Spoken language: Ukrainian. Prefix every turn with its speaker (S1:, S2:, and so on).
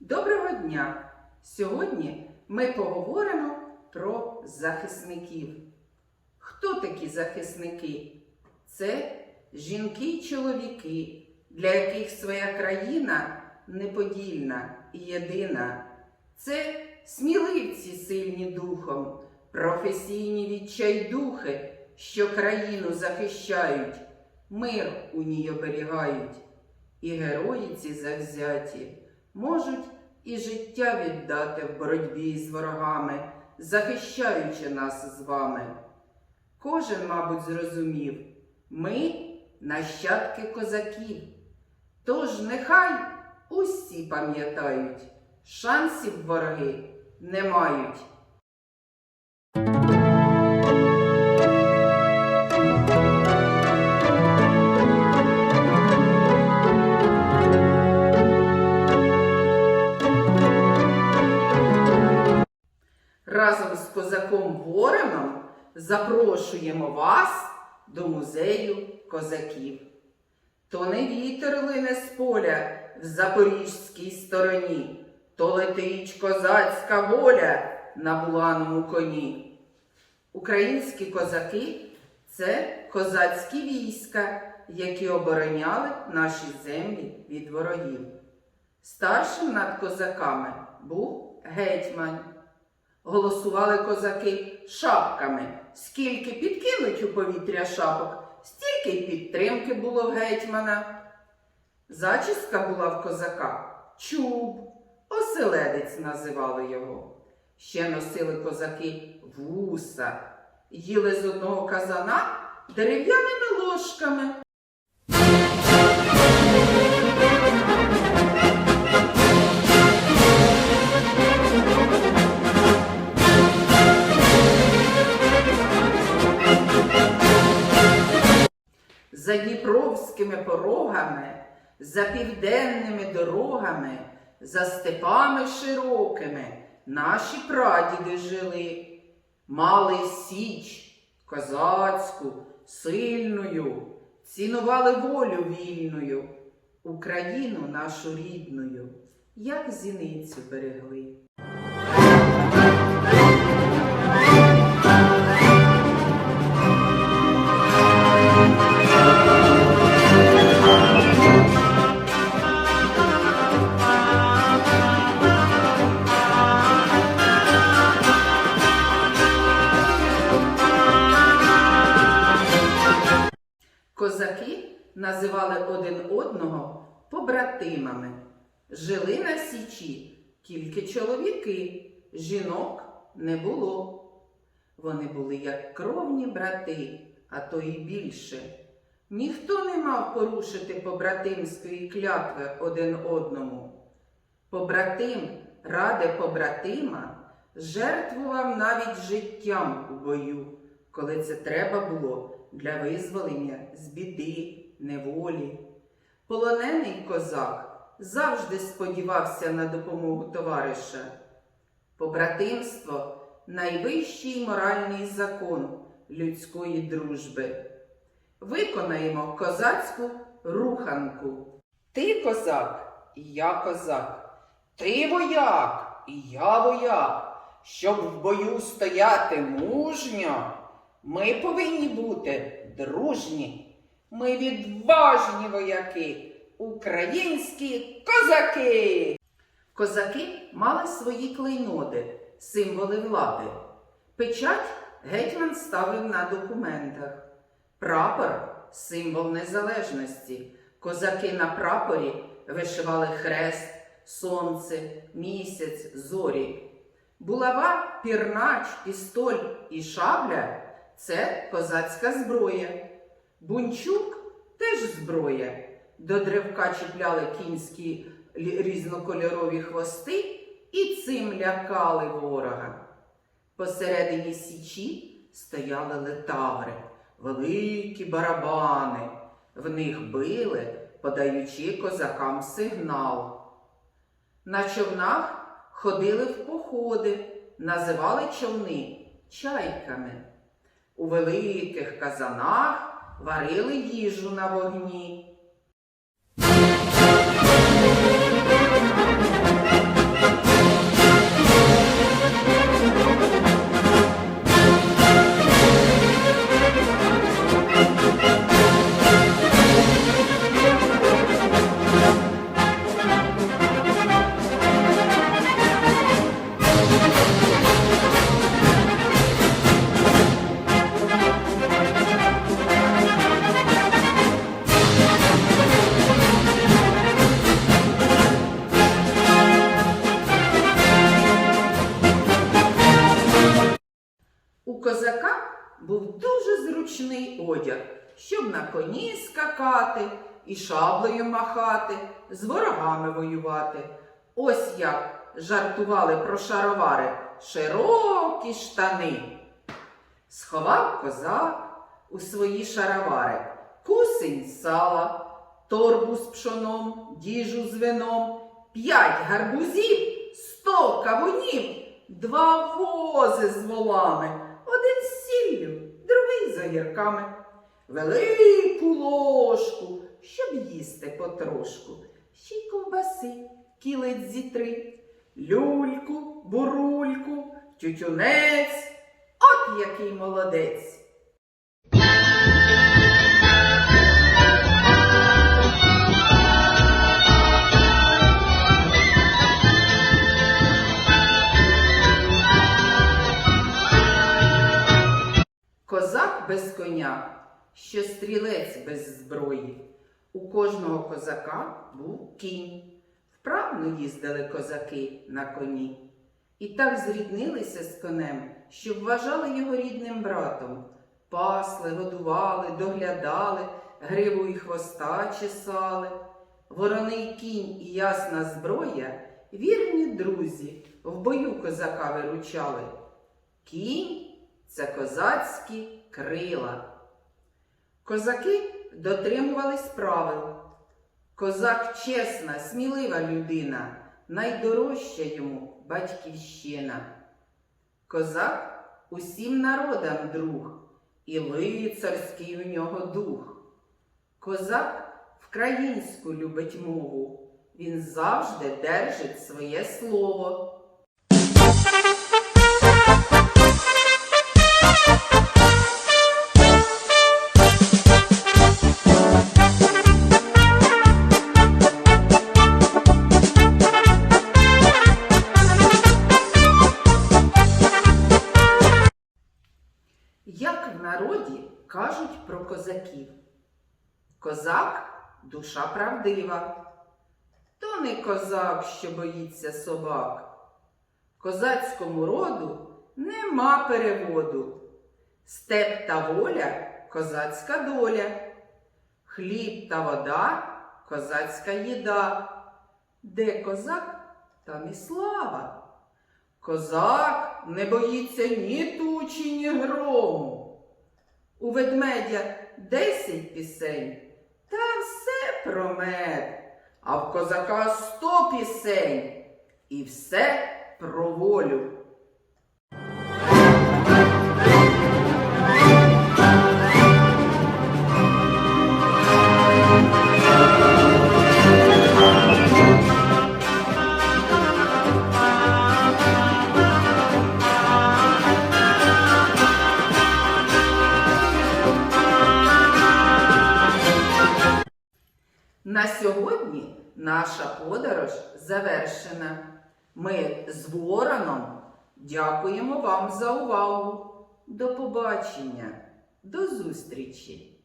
S1: Доброго дня! Сьогодні ми поговоримо про захисників. Хто такі захисники? Це жінки й чоловіки, для яких своя країна неподільна і єдина. Це сміливці сильні духом, професійні відчайдухи, що країну захищають, мир у ній оберігають. І герої ці завзяті можуть і життя віддати в боротьбі з ворогами, захищаючи нас з вами. Кожен, мабуть, зрозумів, ми нащадки козаків. Тож нехай усі пам'ятають, шансів вороги не мають. Запрошуємо вас до музею козаків. То не вітер лине з поля в запорізькій стороні, то летить козацька воля на буланому коні. Українські козаки це козацькі війська, які обороняли наші землі від ворогів. Старшим над козаками був гетьман. Голосували козаки шапками. Скільки підкинуть у повітря шапок, стільки й підтримки було в гетьмана. Зачіска була в козака чуб, оселедець називали його. Ще носили козаки вуса, їли з одного казана дерев'яними ложками. Дніпровськими порогами, за південними дорогами, за степами широкими наші прадіди жили, мали січ козацьку, сильною, цінували волю вільною, Україну нашу рідною, як зіницю берегли. Називали один одного побратимами. Жили на січі тільки чоловіки, жінок не було. Вони були як кровні брати, а то й більше. Ніхто не мав порушити побратимської клятви один одному. Побратим ради побратима жертвував навіть життям у бою, коли це треба було для визволення з біди, неволі. Полонений козак завжди сподівався на допомогу товариша. Побратимство найвищий моральний закон людської дружби. Виконаємо козацьку руханку. Ти козак, і я козак. Ти вояк, і я вояк. Щоб в бою стояти мужньо, ми повинні бути дружні. Ми відважні вояки, українські козаки. Козаки мали свої клейноди, символи влади. Печать гетьман ставив на документах. Прапор символ незалежності. Козаки на прапорі вишивали хрест, сонце, місяць, зорі. Булава, пірнач, пістоль і шабля це козацька зброя. Бунчук теж зброя. До древка чіпляли кінські різнокольорові хвости і цим лякали ворога. Посередині січі стояли летаври, великі барабани. В них били, подаючи козакам сигнал. На човнах ходили в походи, називали човни чайками. У великих казанах варили їжу на вогні. Зручний одяг, щоб на коні скакати і шаблею махати, з ворогами воювати. Ось як жартували про шаровари широкі штани. Сховав козак у свої шаровари кусень сала, торбу з пшоном, діжу з вином, п'ять гарбузів, сто кавунів, два вози з волами, один з сіллю, другий за гірками. велику ложку, щоб їсти потрошку, ще й ковбаси, кілець зі три, люльку, бурульку, тютюнець, от який молодець. Без коня, що стрілець без зброї. У кожного козака був кінь. Вправно їздили козаки на коні. І так зріднилися з конем, що вважали його рідним братом. Пасли, годували, доглядали, гриву і хвоста чесали. Вороний кінь і ясна зброя, вірні друзі, в бою козака виручали. Кінь це козацькі крила. Козаки дотримувались правил. Козак чесна, смілива людина, найдорожча йому батьківщина. Козак усім народам друг, і лицарський у нього дух. Козак вкраїнську любить мову, він завжди держить своє слово. Козаків? Козак душа правдива. То не козак, що боїться собак. Козацькому роду нема переводу. Степ та воля козацька доля. Хліб та вода козацька їда. Де козак, там і слава. Козак не боїться ні тучі, ні грому. У ведмедя десять пісень, та все про мед, а в козака сто пісень, і все про волю. На сьогодні наша подорож завершена. Ми з Вороном дякуємо вам за увагу. До побачення, до зустрічі!